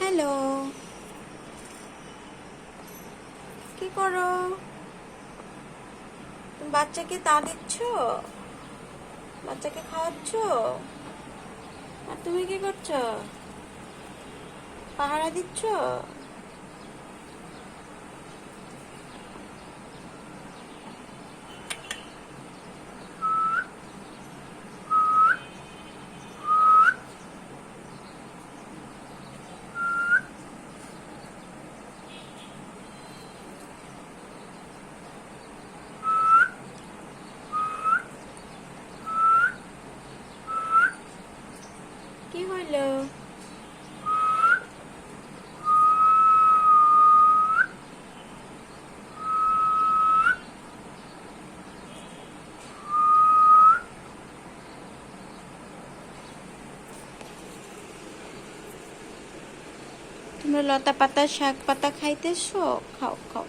Hello. কি করো? বাচ্চাকে তা দিচ্ছ? বাচ্চাকে খাওয়াচ্ছ? আর তুমি কি করছ? পাহারা দিচ্ছ? কি তোমরা লতা পাতা শাক পাতা খাইতেছো? খাও খাও।